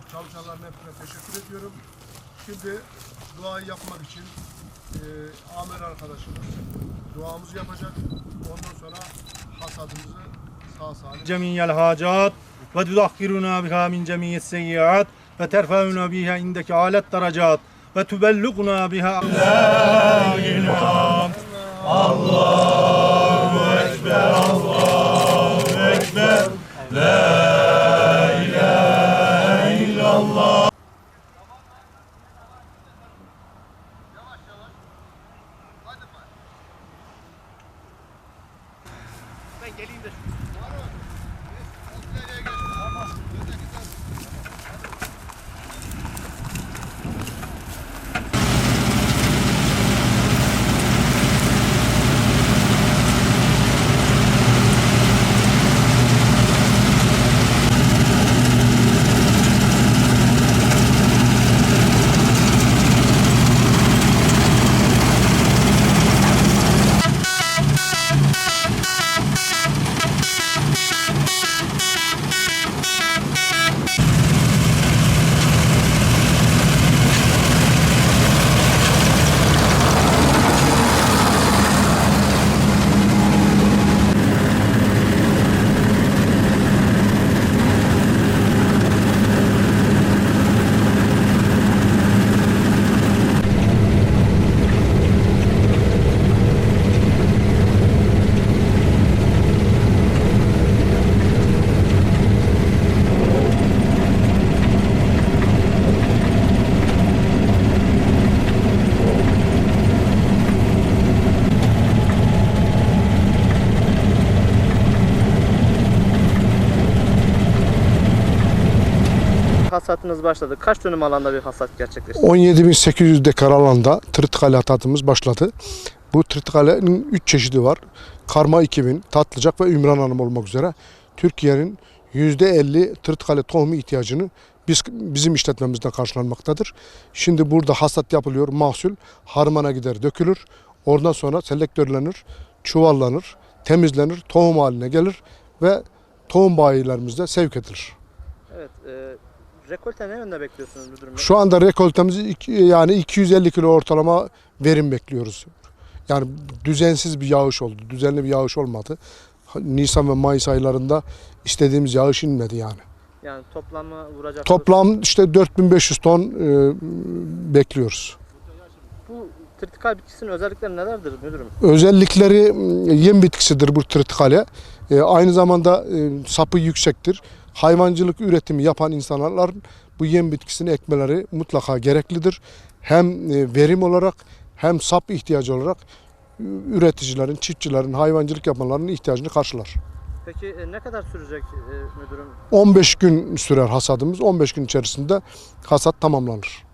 yapıp çalışanların hepsine teşekkür ediyorum. Şimdi duayı yapmak için e, Amel arkadaşımız duamızı yapacak. Ondan sonra hasadımızı sağ salim. Cemiyel hacat ve tudahhiruna biha min cemiyet seyyiat ve terfeuna biha indeki alet derecat ve tübellugna biha. La ilahe Allah Que gelin de. Hasatınız başladı. Kaç dönüm alanda bir hasat gerçekleşti? 17.800 dekar alanda tırtıkale hatatımız başladı. Bu tırtıkalenin 3 çeşidi var. Karma 2000, Tatlıcak ve Ümran Hanım olmak üzere Türkiye'nin %50 tırtıkale tohumu ihtiyacını biz, bizim işletmemizden karşılanmaktadır. Şimdi burada hasat yapılıyor. Mahsul harmana gider dökülür. Oradan sonra selektörlenir, çuvallanır, temizlenir, tohum haline gelir ve tohum bayilerimizde sevk edilir. Evet. E, rekolte ne yönde bekliyorsunuz müdürüm? Şu anda rekoltemiz iki- yani 250 kilo ortalama verim bekliyoruz. Yani düzensiz bir yağış oldu. Düzenli bir yağış olmadı. Nisan ve Mayıs aylarında istediğimiz yağış inmedi yani. Yani toplamı vuracak. Toplam işte 4500 ton e, bekliyoruz. Tritikal bitkisinin özellikleri nelerdir müdürüm? Özellikleri m, yem bitkisidir bu tritikale. E, aynı zamanda e, sapı yüksektir. Hayvancılık üretimi yapan insanların bu yem bitkisini ekmeleri mutlaka gereklidir. Hem e, verim olarak hem sap ihtiyacı olarak üreticilerin, çiftçilerin, hayvancılık yapanların ihtiyacını karşılar. Peki e, ne kadar sürecek e, müdürüm? 15 gün sürer hasadımız. 15 gün içerisinde hasat tamamlanır.